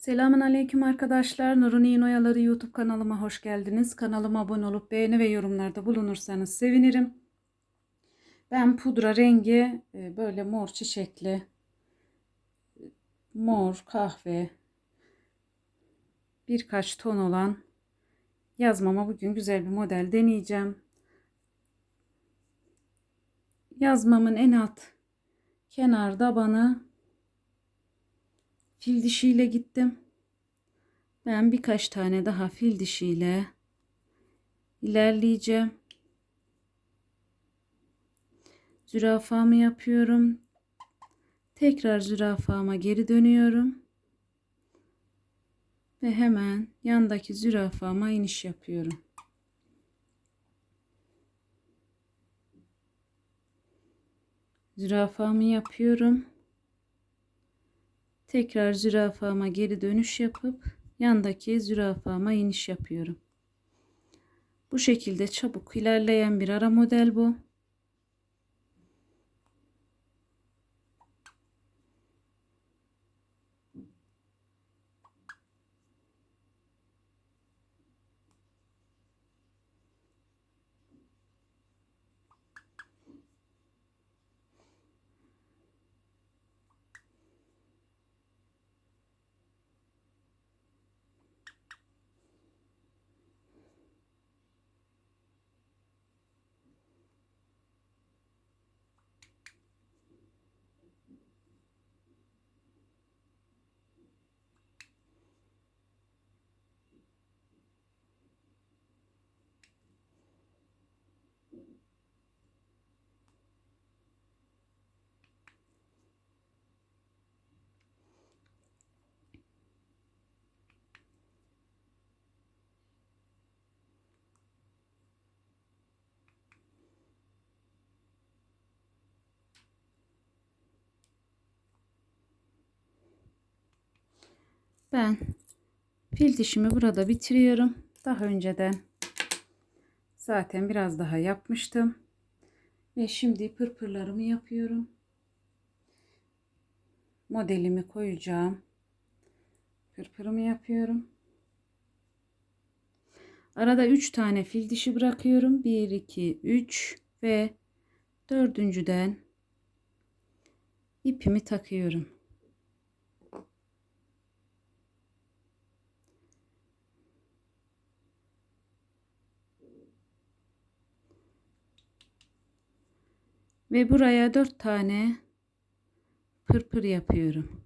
Selamun Aleyküm arkadaşlar. Nurun İğne Oyaları YouTube kanalıma hoş geldiniz. Kanalıma abone olup beğeni ve yorumlarda bulunursanız sevinirim. Ben pudra rengi e, böyle mor çiçekli, mor, kahve, birkaç ton olan yazmama bugün güzel bir model deneyeceğim. Yazmamın en alt kenar tabanı fil dişiyle gittim. Ben birkaç tane daha fil dişiyle ilerleyeceğim. Zürafamı yapıyorum. Tekrar zürafama geri dönüyorum. Ve hemen yandaki zürafama iniş yapıyorum. Zürafamı yapıyorum. Tekrar zürafama geri dönüş yapıp yandaki zürafama iniş yapıyorum. Bu şekilde çabuk ilerleyen bir ara model bu. Ben fil dişimi burada bitiriyorum. Daha önceden zaten biraz daha yapmıştım. Ve şimdi pırpırlarımı yapıyorum. Modelimi koyacağım. Pırpırımı yapıyorum. Arada 3 tane fil dişi bırakıyorum. 1, 2, 3 ve dördüncüden ipimi takıyorum. Ve buraya dört tane pırpır yapıyorum.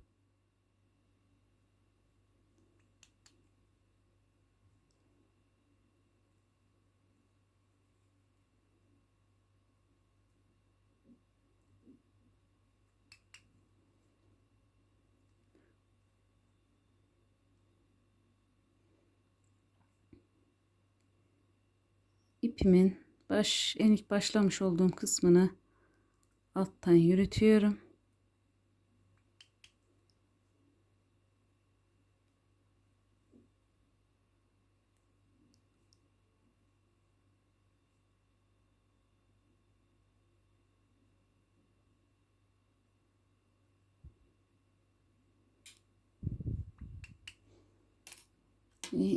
ipimin baş en ilk başlamış olduğum kısmını alttan yürütüyorum.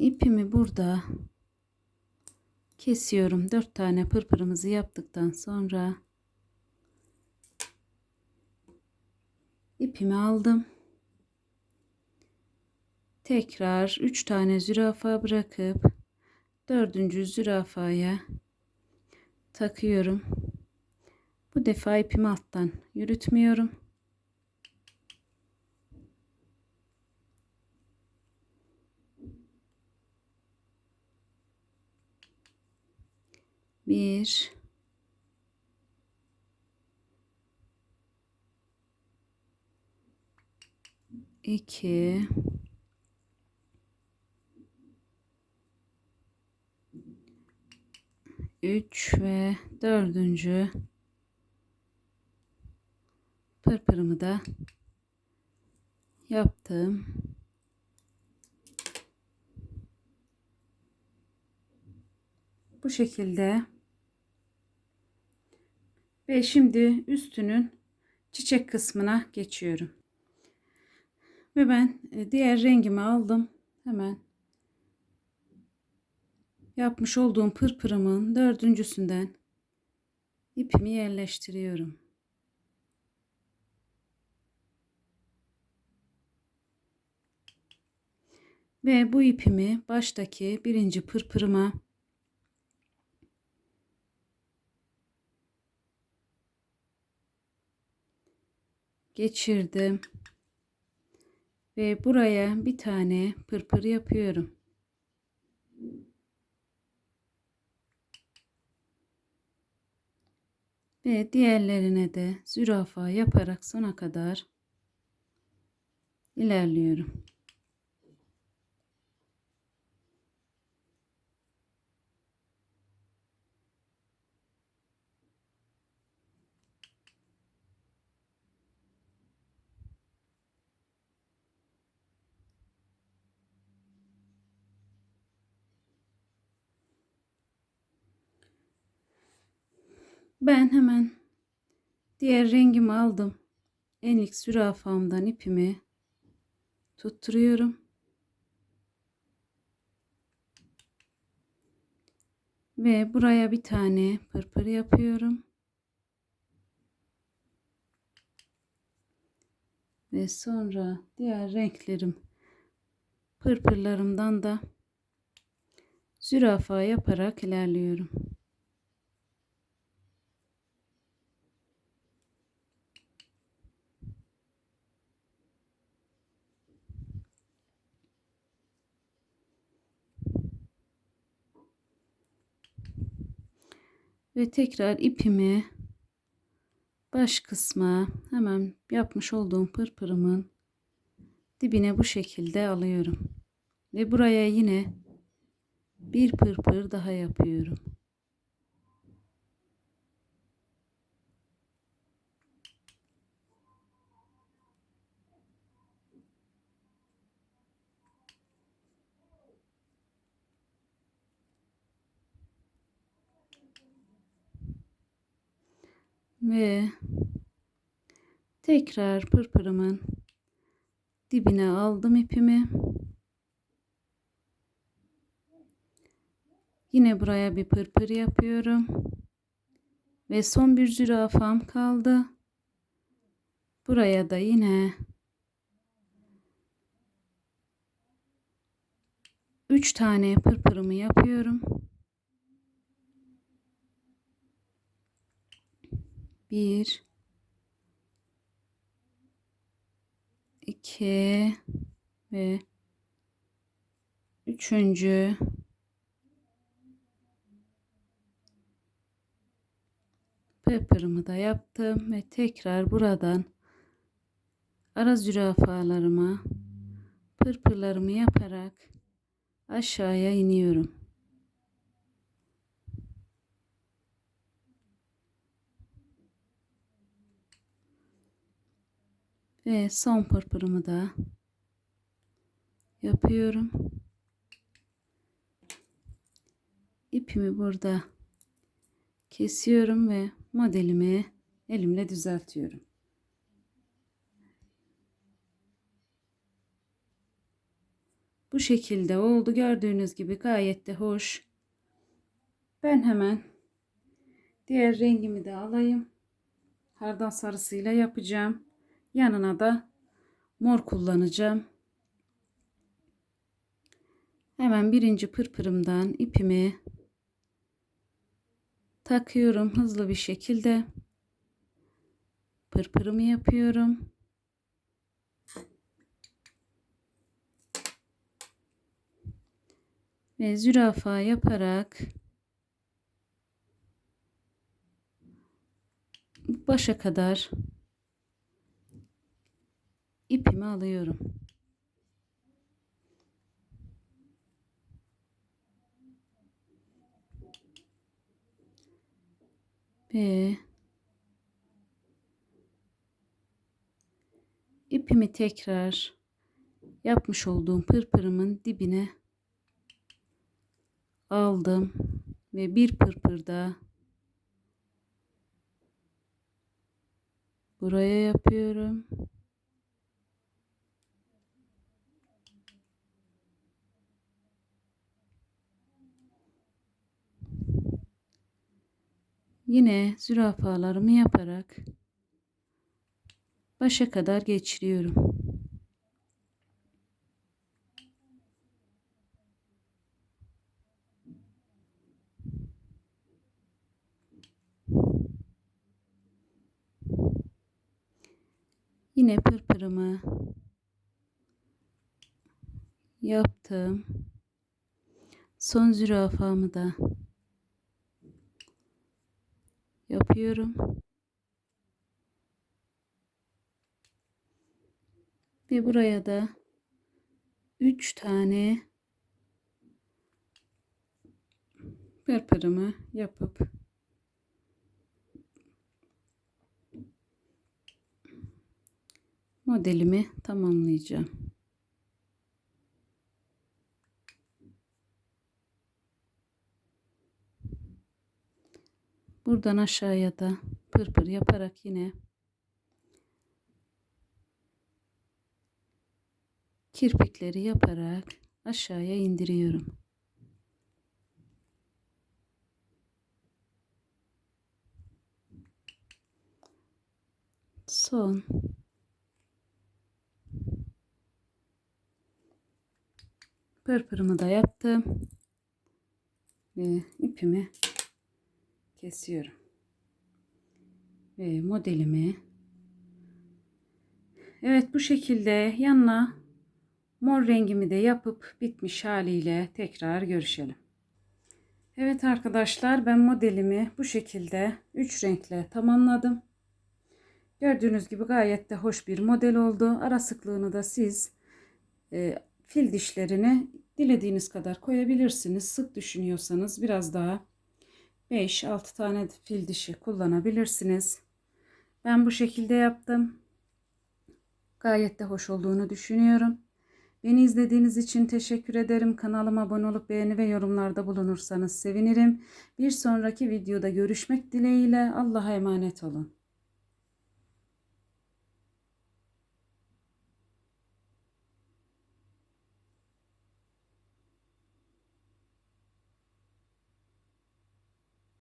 ipimi burada kesiyorum. Dört tane pırpırımızı yaptıktan sonra ipimi aldım. Tekrar 3 tane zürafa bırakıp dördüncü zürafaya takıyorum. Bu defa ipimi alttan yürütmüyorum. Bir 2 3 ve dördüncü pırpırımı da yaptım. Bu şekilde ve şimdi üstünün çiçek kısmına geçiyorum. Ve ben e, diğer rengimi aldım. Hemen yapmış olduğum pırpırımın dördüncüsünden ipimi yerleştiriyorum. Ve bu ipimi baştaki birinci pırpırıma geçirdim. Ve buraya bir tane pırpır yapıyorum. Ve diğerlerine de zürafa yaparak sona kadar ilerliyorum. Ben hemen diğer rengimi aldım. En ilk zürafamdan ipimi tutturuyorum. Ve buraya bir tane pırpır yapıyorum. Ve sonra diğer renklerim pırpırlarımdan da zürafa yaparak ilerliyorum. Ve tekrar ipimi baş kısma hemen yapmış olduğum pırpırımın dibine bu şekilde alıyorum. Ve buraya yine bir pırpır daha yapıyorum. Ve tekrar pırpırımın dibine aldım ipimi. Yine buraya bir pırpır yapıyorum. Ve son bir zürafam kaldı. Buraya da yine 3 tane pırpırımı yapıyorum. Bir, iki. Ve üçüncü. Pepper'ımı da yaptım ve tekrar buradan ara zürafalarıma pırpırlarımı yaparak aşağıya iniyorum. Ve son pırpırımı da yapıyorum. İpimi burada kesiyorum ve modelimi elimle düzeltiyorum. Bu şekilde oldu. Gördüğünüz gibi gayet de hoş. Ben hemen diğer rengimi de alayım. Hardal sarısıyla yapacağım. Yanına da mor kullanacağım. Hemen birinci pırpırımdan ipimi takıyorum hızlı bir şekilde. Pırpırımı yapıyorum. Ve zürafa yaparak başa kadar ipimi alıyorum. Ve ipimi tekrar yapmış olduğum pırpırımın dibine aldım ve bir pırpır da buraya yapıyorum. Yine zürafalarımı yaparak başa kadar geçiriyorum. Yine pırpırımı yaptım. Son zürafamı da yapıyorum. Ve buraya da 3 tane pırpırımı yapıp modelimi tamamlayacağım. Buradan aşağıya da pırpır yaparak yine kirpikleri yaparak aşağıya indiriyorum. Son pırpırımı da yaptım ve ipimi kesiyorum ve modelimi Evet bu şekilde yanına mor rengimi de yapıp bitmiş haliyle tekrar görüşelim. Evet arkadaşlar ben modelimi bu şekilde 3 renkle tamamladım. Gördüğünüz gibi gayet de hoş bir model oldu. Ara sıklığını da siz e, fil dişlerini dilediğiniz kadar koyabilirsiniz. Sık düşünüyorsanız biraz daha 5-6 tane fil dişi kullanabilirsiniz. Ben bu şekilde yaptım. Gayet de hoş olduğunu düşünüyorum. Beni izlediğiniz için teşekkür ederim. Kanalıma abone olup beğeni ve yorumlarda bulunursanız sevinirim. Bir sonraki videoda görüşmek dileğiyle Allah'a emanet olun.